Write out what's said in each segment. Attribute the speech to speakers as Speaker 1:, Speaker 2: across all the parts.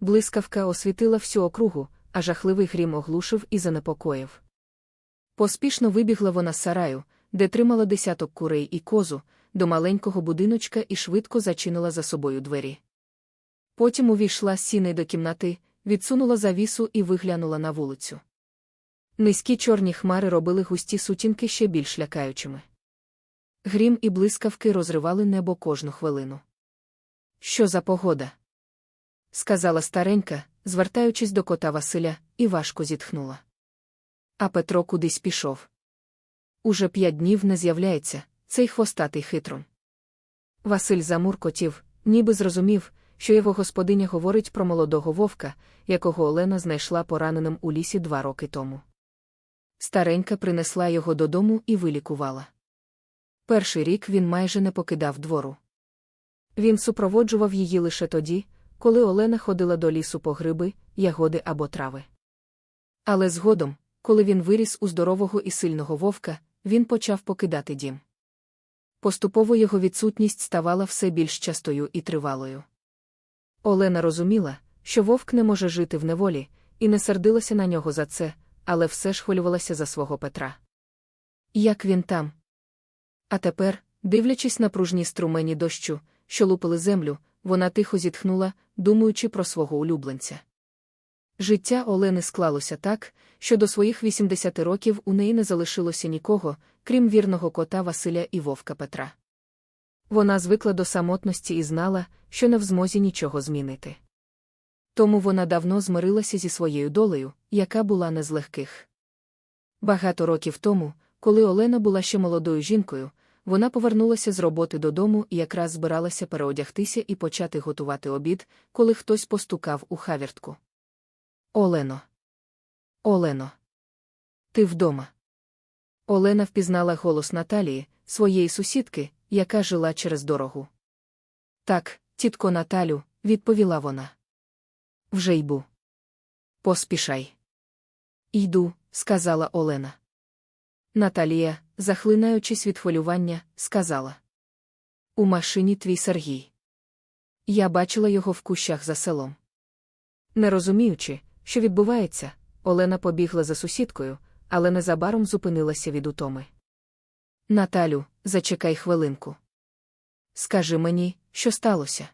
Speaker 1: Блискавка освітила всю округу, а жахливий грім оглушив і занепокоїв. Поспішно вибігла вона з сараю, де тримала десяток курей і козу, до маленького будиночка і швидко зачинила за собою двері. Потім увійшла з сіней до кімнати, відсунула завісу і виглянула на вулицю. Низькі чорні хмари робили густі сутінки ще більш лякаючими. Грім і блискавки розривали небо кожну хвилину. Що за погода? Сказала старенька, звертаючись до кота Василя, і важко зітхнула. А Петро кудись пішов. Уже п'ять днів не з'являється цей хвостатий хитрун. Василь замуркотів, ніби зрозумів, що його господиня говорить про молодого вовка, якого Олена знайшла пораненим у лісі два роки тому. Старенька принесла його додому і вилікувала. Перший рік він майже не покидав двору. Він супроводжував її лише тоді, коли Олена ходила до лісу по гриби, ягоди або трави. Але згодом, коли він виріс у здорового і сильного вовка, він почав покидати дім. Поступово його відсутність ставала все більш частою і тривалою. Олена розуміла, що вовк не може жити в неволі, і не сердилася на нього за це, але все ж хвилювалася за свого Петра. Як він там? А тепер, дивлячись на пружні струмені дощу, що лупили землю, вона тихо зітхнула, думаючи про свого улюбленця. Життя Олени склалося так, що до своїх 80 років у неї не залишилося нікого, крім вірного кота Василя і вовка Петра. Вона звикла до самотності і знала, що не в змозі нічого змінити. Тому вона давно змирилася зі своєю долею, яка була не з легких. Багато років тому, коли Олена була ще молодою жінкою, вона повернулася з роботи додому і якраз збиралася переодягтися і почати готувати обід, коли хтось постукав у хавіртку. Олено. Олено. Ти вдома. Олена впізнала голос Наталії, своєї сусідки, яка жила через дорогу. Так, тітко Наталю, відповіла вона. Вже йбу. Поспішай. Йду, сказала Олена. Наталія, захлинаючись від хвилювання, сказала. У машині твій Сергій. Я бачила його в кущах за селом. Не розуміючи, що відбувається, Олена побігла за сусідкою, але незабаром зупинилася від утоми. Наталю, зачекай хвилинку. Скажи мені, що сталося.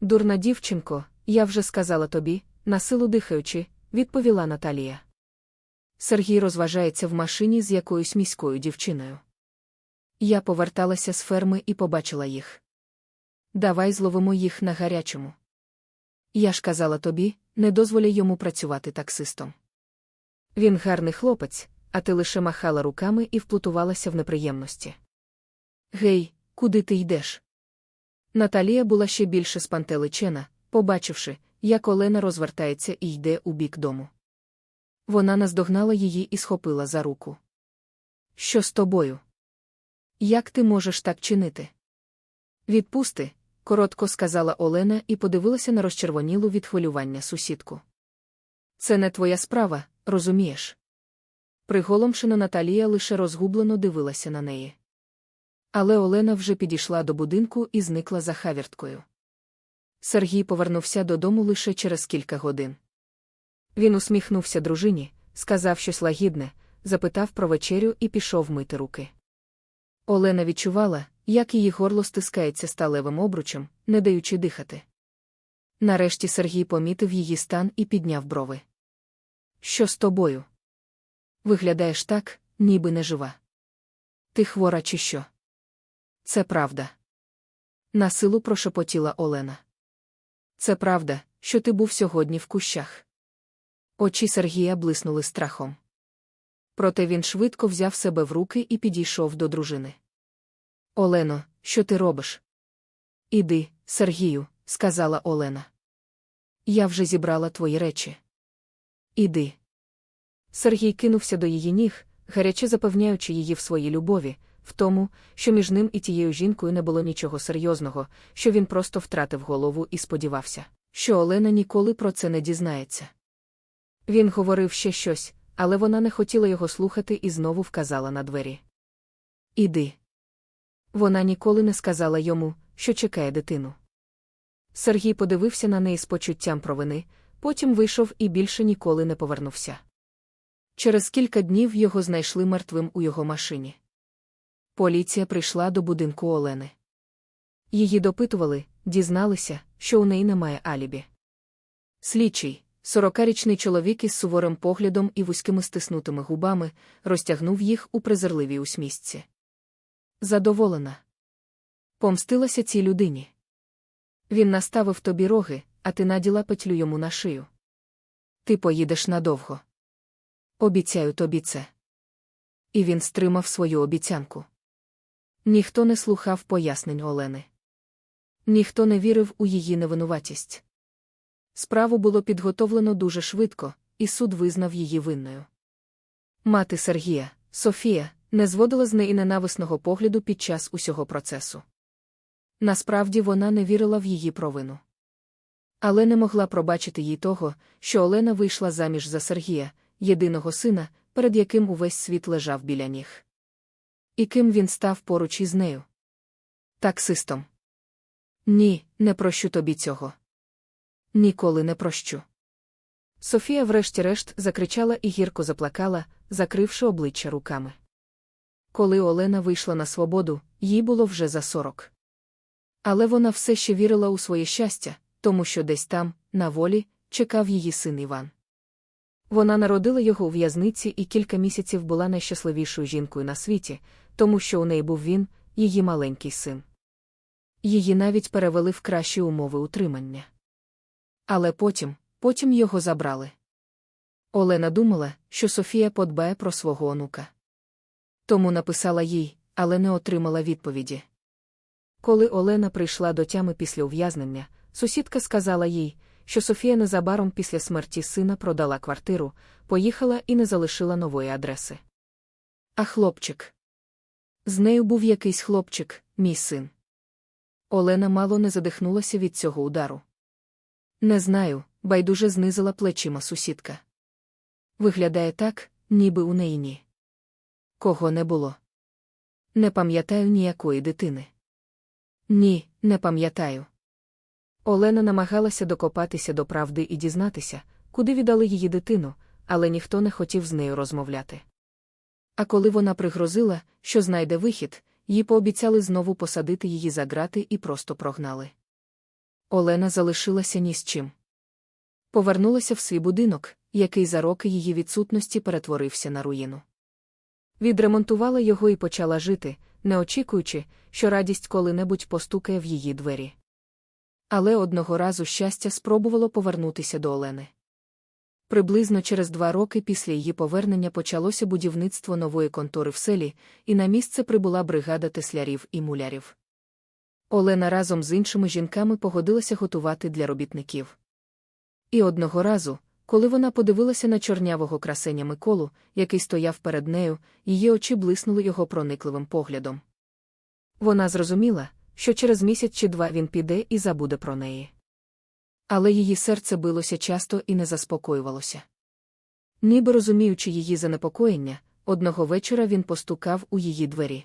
Speaker 1: Дурна дівчинко, я вже сказала тобі, насилу дихаючи, відповіла Наталія. Сергій розважається в машині з якоюсь міською дівчиною. Я поверталася з ферми і побачила їх. Давай зловимо їх на гарячому. Я ж казала тобі, не дозволяй йому працювати таксистом. Він гарний хлопець, а ти лише махала руками і вплутувалася в неприємності. Гей, куди ти йдеш? Наталія була ще більше спантеличена, побачивши, як Олена розвертається і йде у бік дому. Вона наздогнала її і схопила за руку. Що з тобою? Як ти можеш так чинити? Відпусти, коротко сказала Олена і подивилася на розчервонілу від хвилювання сусідку. Це не твоя справа, розумієш? Приголомшена Наталія лише розгублено дивилася на неї. Але Олена вже підійшла до будинку і зникла за хавірткою. Сергій повернувся додому лише через кілька годин. Він усміхнувся дружині, сказав щось лагідне, запитав про вечерю і пішов мити руки. Олена відчувала, як її горло стискається сталевим обручем, не даючи дихати. Нарешті Сергій помітив її стан і підняв брови. Що з тобою? Виглядаєш так, ніби не жива. Ти хвора, чи що? Це правда. Насилу прошепотіла Олена. Це правда, що ти був сьогодні в кущах. Очі Сергія блиснули страхом. Проте він швидко взяв себе в руки і підійшов до дружини. Олено, що ти робиш? Іди, Сергію, сказала Олена. Я вже зібрала твої речі. Іди. Сергій кинувся до її ніг, гаряче запевняючи її в своїй любові, в тому, що між ним і тією жінкою не було нічого серйозного, що він просто втратив голову і сподівався, що Олена ніколи про це не дізнається. Він говорив ще щось, але вона не хотіла його слухати і знову вказала на двері. Іди. Вона ніколи не сказала йому, що чекає дитину. Сергій подивився на неї з почуттям провини, потім вийшов і більше ніколи не повернувся. Через кілька днів його знайшли мертвим у його машині. Поліція прийшла до будинку Олени. Її допитували, дізналися, що у неї немає алібі. Слідчий, сорокарічний чоловік із суворим поглядом і вузькими стиснутими губами, розтягнув їх у презирливій усмісці. Задоволена. Помстилася цій людині. Він наставив тобі роги, а ти наділа петлю йому на шию. Ти поїдеш надовго. Обіцяю тобі це. І він стримав свою обіцянку. Ніхто не слухав пояснень Олени. Ніхто не вірив у її невинуватість. Справу було підготовлено дуже швидко, і суд визнав її винною. Мати Сергія, Софія, не зводила з неї ненависного погляду під час усього процесу. Насправді вона не вірила в її провину. Але не могла пробачити їй того, що Олена вийшла заміж за Сергія, єдиного сина, перед яким увесь світ лежав біля ніг. І ким він став поруч із нею? Таксистом. Ні, не прощу тобі цього. Ніколи не прощу. Софія, врешті-решт, закричала і гірко заплакала, закривши обличчя руками. Коли Олена вийшла на свободу, їй було вже за сорок. Але вона все ще вірила у своє щастя, тому що десь там, на волі, чекав її син Іван. Вона народила його у в'язниці і кілька місяців була найщасливішою жінкою на світі, тому що у неї був він, її маленький син. Її навіть перевели в кращі умови утримання. Але потім, потім його забрали. Олена думала, що Софія подбає про свого онука. Тому написала їй, але не отримала відповіді. Коли Олена прийшла до тями після ув'язнення, сусідка сказала їй, що Софія незабаром після смерті сина продала квартиру, поїхала і не залишила нової адреси. А хлопчик. З нею був якийсь хлопчик, мій син. Олена мало не задихнулася від цього удару. Не знаю, байдуже знизила плечима сусідка. Виглядає так, ніби у неї ні. Кого не було. Не пам'ятаю ніякої дитини. Ні, не пам'ятаю. Олена намагалася докопатися до правди і дізнатися, куди віддали її дитину, але ніхто не хотів з нею розмовляти. А коли вона пригрозила, що знайде вихід, їй пообіцяли знову посадити її за грати і просто прогнали. Олена залишилася ні з чим. Повернулася в свій будинок, який за роки її відсутності перетворився на руїну. Відремонтувала його і почала жити, не очікуючи, що радість коли-небудь постукає в її двері. Але одного разу щастя спробувало повернутися до Олени. Приблизно через два роки після її повернення почалося будівництво нової контори в селі, і на місце прибула бригада теслярів і мулярів. Олена разом з іншими жінками погодилася готувати для робітників. І одного разу, коли вона подивилася на чорнявого красеня Миколу, який стояв перед нею, її очі блиснули його проникливим поглядом. Вона зрозуміла, що через місяць чи два він піде і забуде про неї. Але її серце билося часто і не заспокоювалося. Ніби розуміючи її занепокоєння, одного вечора він постукав у її двері.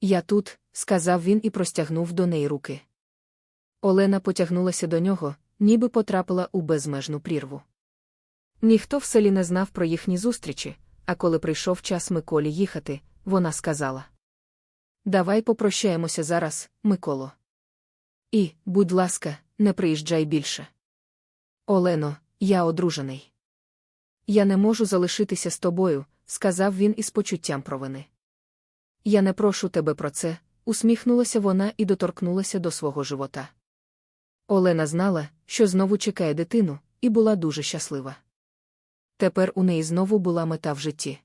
Speaker 1: Я тут, сказав він і простягнув до неї руки. Олена потягнулася до нього, ніби потрапила у безмежну прірву. Ніхто в селі не знав про їхні зустрічі, а коли прийшов час Миколі їхати, вона сказала: Давай попрощаємося зараз, Миколо. І, будь ласка, не приїжджай більше. Олено, я одружений. Я не можу залишитися з тобою, сказав він із почуттям провини. Я не прошу тебе про це, усміхнулася вона і доторкнулася до свого живота. Олена знала, що знову чекає дитину, і була дуже щаслива. Тепер у неї знову була мета в житті.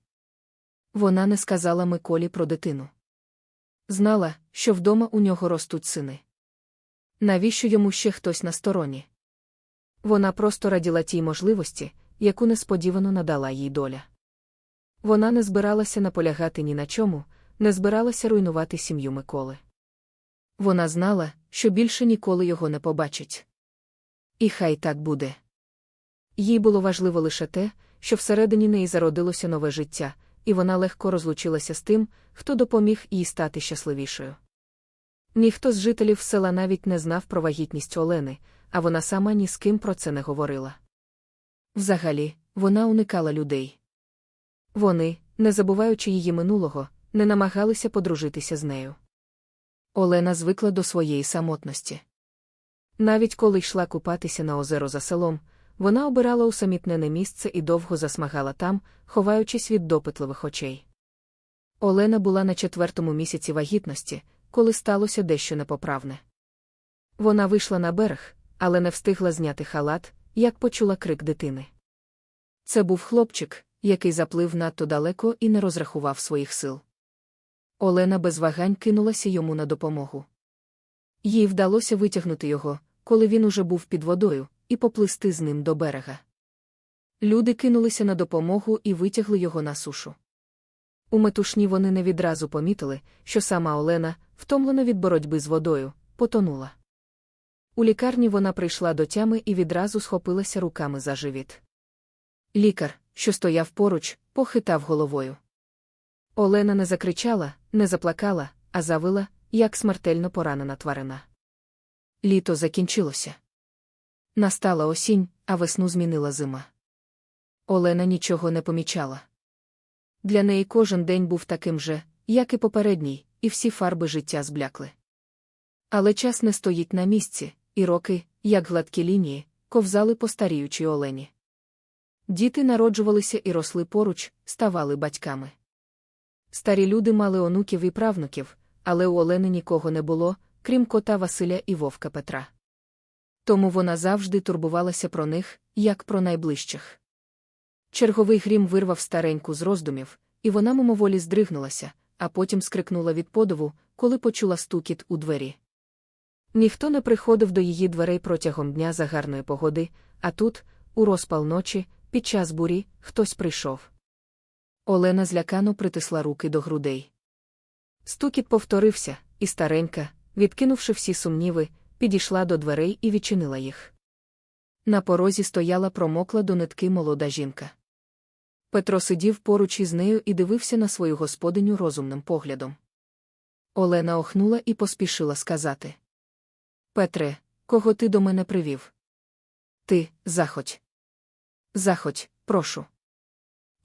Speaker 1: Вона не сказала Миколі про дитину. Знала, що вдома у нього ростуть сини. Навіщо йому ще хтось на стороні? Вона просто раділа тій можливості, яку несподівано надала їй доля. Вона не збиралася наполягати ні на чому, не збиралася руйнувати сім'ю Миколи. Вона знала, що більше ніколи його не побачить. І хай так буде. Їй було важливо лише те, що всередині неї зародилося нове життя, і вона легко розлучилася з тим, хто допоміг їй стати щасливішою. Ніхто з жителів села навіть не знав про вагітність Олени, а вона сама ні з ким про це не говорила. Взагалі, вона уникала людей. Вони, не забуваючи її минулого, не намагалися подружитися з нею. Олена звикла до своєї самотності. Навіть коли йшла купатися на озеро за селом, вона обирала усамітнене місце і довго засмагала там, ховаючись від допитливих очей. Олена була на четвертому місяці вагітності, коли сталося дещо непоправне. Вона вийшла на берег, але не встигла зняти халат, як почула крик дитини. Це був хлопчик, який заплив надто далеко і не розрахував своїх сил. Олена без вагань кинулася йому на допомогу. Їй вдалося витягнути його, коли він уже був під водою, і поплисти з ним до берега. Люди кинулися на допомогу і витягли його на сушу. У метушні вони не відразу помітили, що сама Олена, втомлена від боротьби з водою, потонула. У лікарні вона прийшла до тями і відразу схопилася руками за живіт. Лікар, що стояв поруч, похитав головою. Олена не закричала, не заплакала, а завила, як смертельно поранена тварина. Літо закінчилося. Настала осінь, а весну змінила зима. Олена нічого не помічала. Для неї кожен день був таким же, як і попередній, і всі фарби життя зблякли. Але час не стоїть на місці, і роки, як гладкі лінії, ковзали по старіючій Олені. Діти народжувалися і росли поруч, ставали батьками. Старі люди мали онуків і правнуків, але у Олени нікого не було, крім кота Василя і вовка Петра. Тому вона завжди турбувалася про них, як про найближчих. Черговий грім вирвав стареньку з роздумів, і вона мимоволі здригнулася, а потім скрикнула від подиву, коли почула стукіт у двері. Ніхто не приходив до її дверей протягом дня за гарної погоди, а тут, у розпал ночі, під час бурі, хтось прийшов. Олена злякано притисла руки до грудей. Стукіт повторився, і старенька, відкинувши всі сумніви, підійшла до дверей і відчинила їх. На порозі стояла промокла до нитки молода жінка. Петро сидів поруч із нею і дивився на свою господиню розумним поглядом. Олена охнула і поспішила сказати: Петре, кого ти до мене привів? Ти, заходь. Заходь, прошу.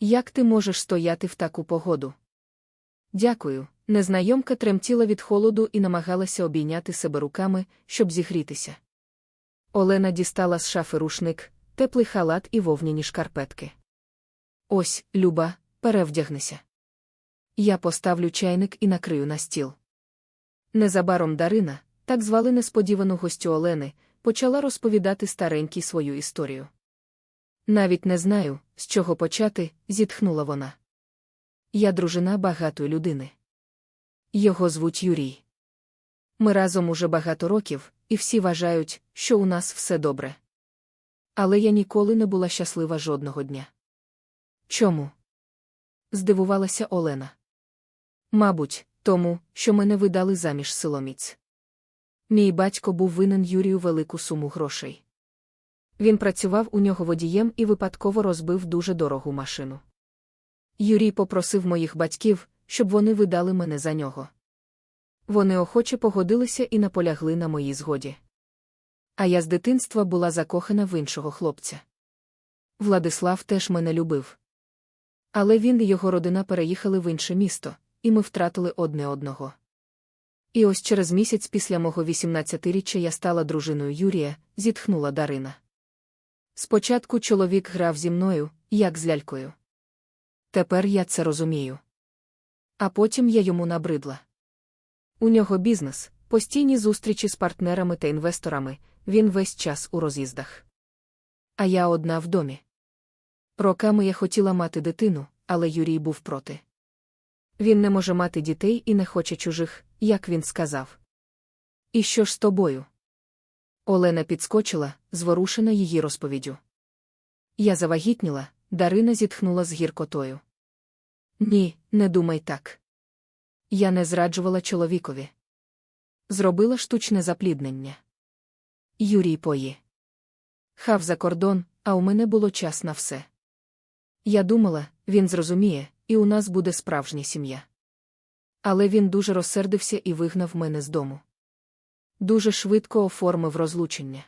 Speaker 1: Як ти можеш стояти в таку погоду? Дякую. Незнайомка тремтіла від холоду і намагалася обійняти себе руками, щоб зігрітися. Олена дістала з шафи рушник, теплий халат і вовняні шкарпетки. Ось, Люба, перевдягнися. Я поставлю чайник і накрию на стіл. Незабаром Дарина, так звали несподівану гостю Олени, почала розповідати старенькій свою історію. Навіть не знаю, з чого почати, зітхнула вона. Я дружина багатої людини. Його звуть Юрій. Ми разом уже багато років, і всі вважають, що у нас все добре. Але я ніколи не була щаслива жодного дня. Чому? здивувалася Олена. Мабуть, тому, що мене видали заміж силоміць. Мій батько був винен Юрію велику суму грошей. Він працював у нього водієм і випадково розбив дуже дорогу машину. Юрій попросив моїх батьків, щоб вони видали мене за нього. Вони охоче погодилися і наполягли на моїй згоді. А я з дитинства була закохана в іншого хлопця. Владислав теж мене любив. Але він і його родина переїхали в інше місто, і ми втратили одне одного. І ось через місяць після мого 18-річчя я стала дружиною Юрія, зітхнула Дарина. Спочатку чоловік грав зі мною, як з лялькою. Тепер я це розумію. А потім я йому набридла. У нього бізнес, постійні зустрічі з партнерами та інвесторами, він весь час у роз'їздах. А я одна в домі. Роками я хотіла мати дитину, але Юрій був проти. Він не може мати дітей і не хоче чужих, як він сказав. І що ж з тобою? Олена підскочила, зворушена її розповіддю. Я завагітніла, Дарина зітхнула з гіркотою. Ні, не думай так. Я не зраджувала чоловікові. Зробила штучне запліднення. Юрій пої. Хав за кордон, а у мене було час на все. Я думала, він зрозуміє, і у нас буде справжня сім'я. Але він дуже розсердився і вигнав мене з дому. Дуже швидко оформив розлучення.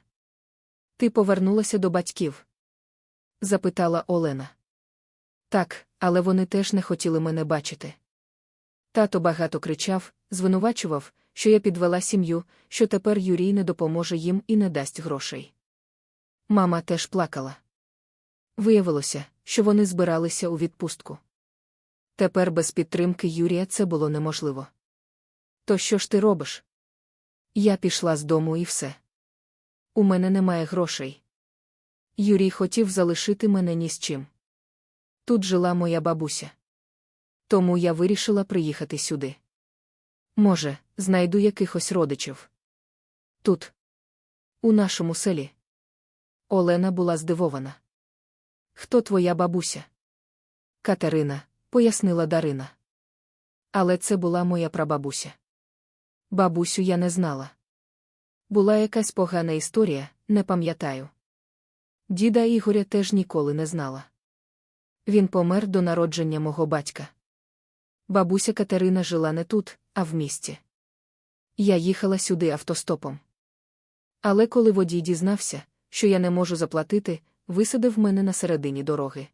Speaker 1: Ти повернулася до батьків? запитала Олена. Так, але вони теж не хотіли мене бачити. Тато багато кричав, звинувачував, що я підвела сім'ю, що тепер Юрій не допоможе їм і не дасть грошей. Мама теж плакала. Виявилося, що вони збиралися у відпустку. Тепер без підтримки Юрія це було неможливо. То що ж ти робиш? Я пішла з дому і все. У мене немає грошей. Юрій хотів залишити мене ні з чим. Тут жила моя бабуся. Тому я вирішила приїхати сюди. Може, знайду якихось родичів. Тут, у нашому селі. Олена була здивована. Хто твоя бабуся? Катерина, пояснила Дарина. Але це була моя прабабуся. Бабусю я не знала. Була якась погана історія, не пам'ятаю. Діда Ігоря теж ніколи не знала. Він помер до народження мого батька. Бабуся Катерина жила не тут, а в місті. Я їхала сюди автостопом. Але коли водій дізнався, що я не можу заплатити, висадив мене на середині дороги.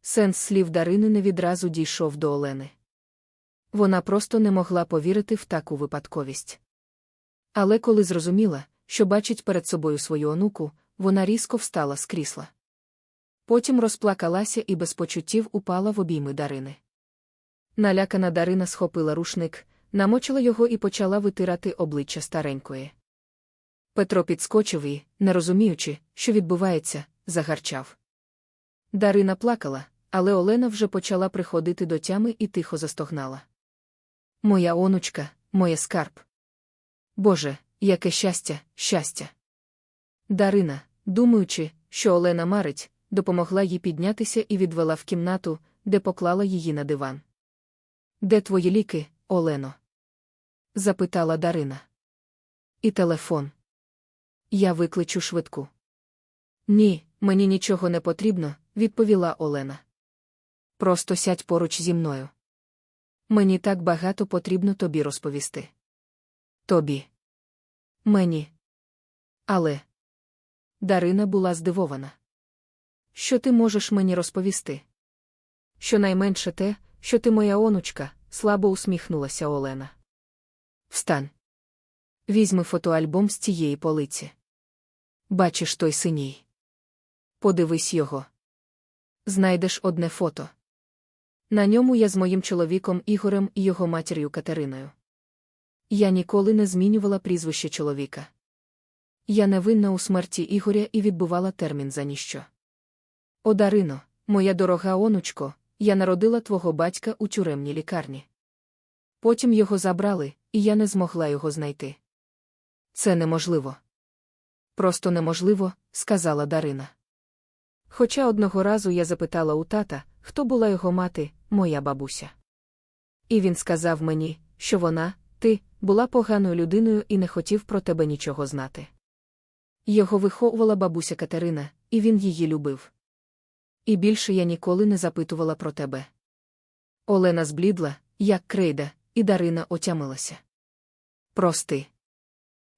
Speaker 1: Сенс слів Дарини не відразу дійшов до Олени. Вона просто не могла повірити в таку випадковість. Але коли зрозуміла, що бачить перед собою свою онуку, вона різко встала з крісла. Потім розплакалася і без почуттів упала в обійми Дарини. Налякана Дарина схопила рушник, намочила його і почала витирати обличчя старенької. Петро підскочив і, не розуміючи, що відбувається, загарчав. Дарина плакала, але Олена вже почала приходити до тями і тихо застогнала. Моя онучка, моє скарб. Боже, яке щастя, щастя. Дарина, думаючи, що Олена марить, допомогла їй піднятися і відвела в кімнату, де поклала її на диван. Де твої ліки, Олено? запитала Дарина. І телефон. Я викличу швидку. Ні, мені нічого не потрібно, відповіла Олена. Просто сядь поруч зі мною. Мені так багато потрібно тобі розповісти. Тобі. Мені. Але. Дарина була здивована. Що ти можеш мені розповісти? Щонайменше те, що ти моя онучка, слабо усміхнулася Олена. Встань. Візьми фотоальбом з цієї полиці. Бачиш той синій. Подивись його. Знайдеш одне фото. На ньому я з моїм чоловіком Ігорем і його матір'ю Катериною. Я ніколи не змінювала прізвище чоловіка. Я невинна у смерті Ігоря і відбувала термін за ніщо. О, Дарино, моя дорога онучко, я народила твого батька у тюремній лікарні. Потім його забрали, і я не змогла його знайти. Це неможливо. Просто неможливо, сказала Дарина. Хоча одного разу я запитала у тата, хто була його мати, моя бабуся. І він сказав мені, що вона, ти, була поганою людиною і не хотів про тебе нічого знати. Його виховувала бабуся Катерина, і він її любив. І більше я ніколи не запитувала про тебе. Олена зблідла, як крейда, і Дарина отямилася. Прости.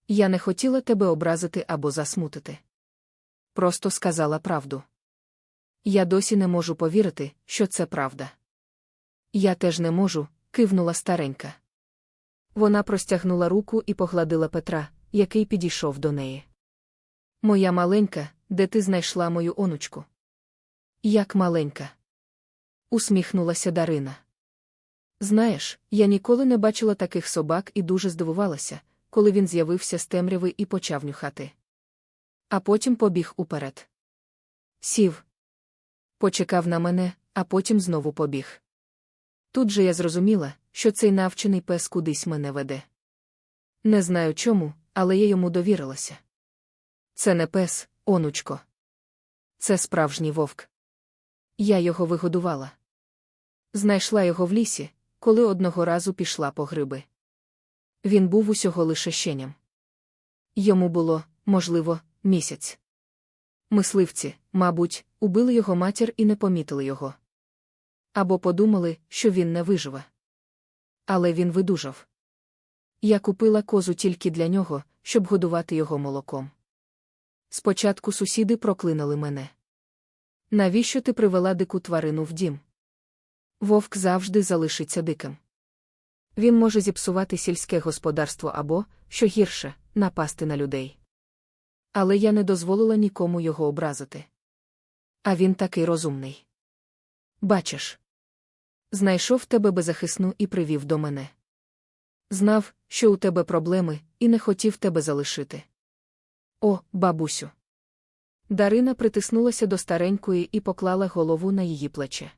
Speaker 1: Я не хотіла тебе образити або засмутити. Просто сказала правду. Я досі не можу повірити, що це правда. Я теж не можу, кивнула старенька. Вона простягнула руку і погладила Петра, який підійшов до неї. Моя маленька, де ти знайшла мою онучку? Як маленька. усміхнулася Дарина. Знаєш, я ніколи не бачила таких собак і дуже здивувалася, коли він з'явився з темряви і почав нюхати. А потім побіг уперед. Сів. Почекав на мене, а потім знову побіг. Тут же я зрозуміла, що цей навчений пес кудись мене веде. Не знаю чому, але я йому довірилася. Це не пес, онучко. Це справжній вовк. Я його вигодувала. Знайшла його в лісі, коли одного разу пішла по гриби. Він був усього лише щеням. Йому було, можливо, місяць. Мисливці, мабуть, убили його матір і не помітили його. Або подумали, що він не виживе. Але він видужав. Я купила козу тільки для нього, щоб годувати його молоком. Спочатку сусіди проклинали мене. Навіщо ти привела дику тварину в дім? Вовк завжди залишиться диким. Він може зіпсувати сільське господарство або, що гірше, напасти на людей. Але я не дозволила нікому його образити. А він такий розумний. Бачиш, знайшов тебе беззахисну і привів до мене. Знав, що у тебе проблеми, і не хотів тебе залишити. О, бабусю. Дарина притиснулася до старенької і поклала голову на її плече.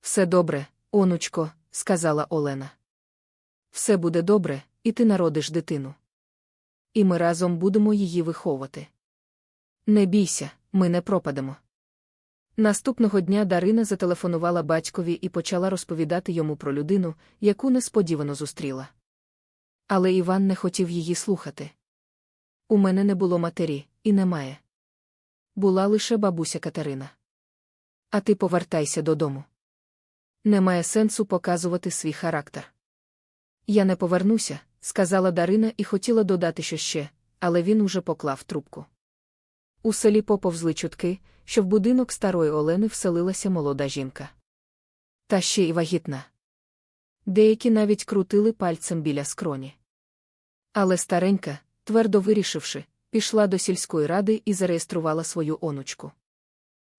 Speaker 1: Все добре, онучко, сказала Олена. Все буде добре, і ти народиш дитину. І ми разом будемо її виховувати. Не бійся, ми не пропадемо. Наступного дня Дарина зателефонувала батькові і почала розповідати йому про людину, яку несподівано зустріла. Але Іван не хотів її слухати. У мене не було матері, і немає. Була лише бабуся Катерина. А ти повертайся додому. Немає сенсу показувати свій характер. Я не повернуся, сказала Дарина і хотіла додати що ще, але він уже поклав трубку. У селі поповзли чутки, що в будинок старої Олени вселилася молода жінка. Та ще й вагітна. Деякі навіть крутили пальцем біля скроні. Але старенька, твердо вирішивши, пішла до сільської ради і зареєструвала свою онучку.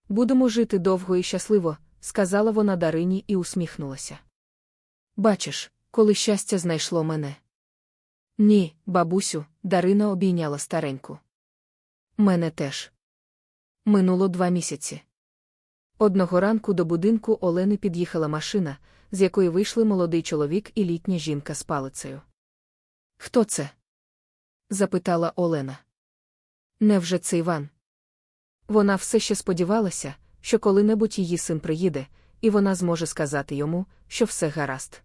Speaker 1: Будемо жити довго і щасливо, сказала вона Дарині і усміхнулася. Бачиш, коли щастя знайшло мене. Ні, бабусю, Дарина обійняла стареньку. Мене теж. Минуло два місяці. Одного ранку до будинку Олени під'їхала машина, з якої вийшли молодий чоловік і літня жінка з палицею. Хто це? запитала Олена. Невже це Іван? Вона все ще сподівалася, що коли-небудь її син приїде, і вона зможе сказати йому, що все гаразд.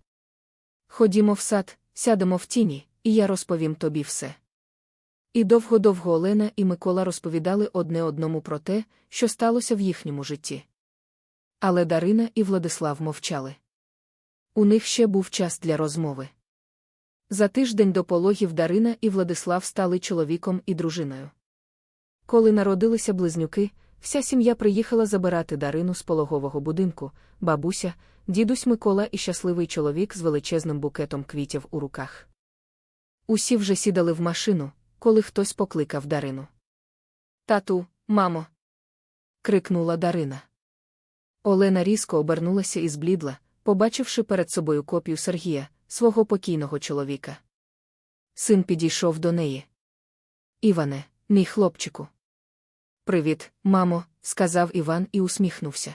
Speaker 1: Ходімо в сад, сядемо в тіні, і я розповім тобі все. І довго-довго Олена і Микола розповідали одне одному про те, що сталося в їхньому житті. Але Дарина і Владислав мовчали. У них ще був час для розмови. За тиждень до пологів Дарина і Владислав стали чоловіком і дружиною. Коли народилися близнюки, вся сім'я приїхала забирати Дарину з пологового будинку, бабуся, дідусь Микола і щасливий чоловік з величезним букетом квітів у руках. Усі вже сідали в машину, коли хтось покликав Дарину. Тату, мамо. крикнула Дарина. Олена різко обернулася і зблідла, побачивши перед собою копію Сергія, свого покійного чоловіка. Син підійшов до неї. Іване, мій хлопчику. Привіт, мамо, сказав Іван і усміхнувся.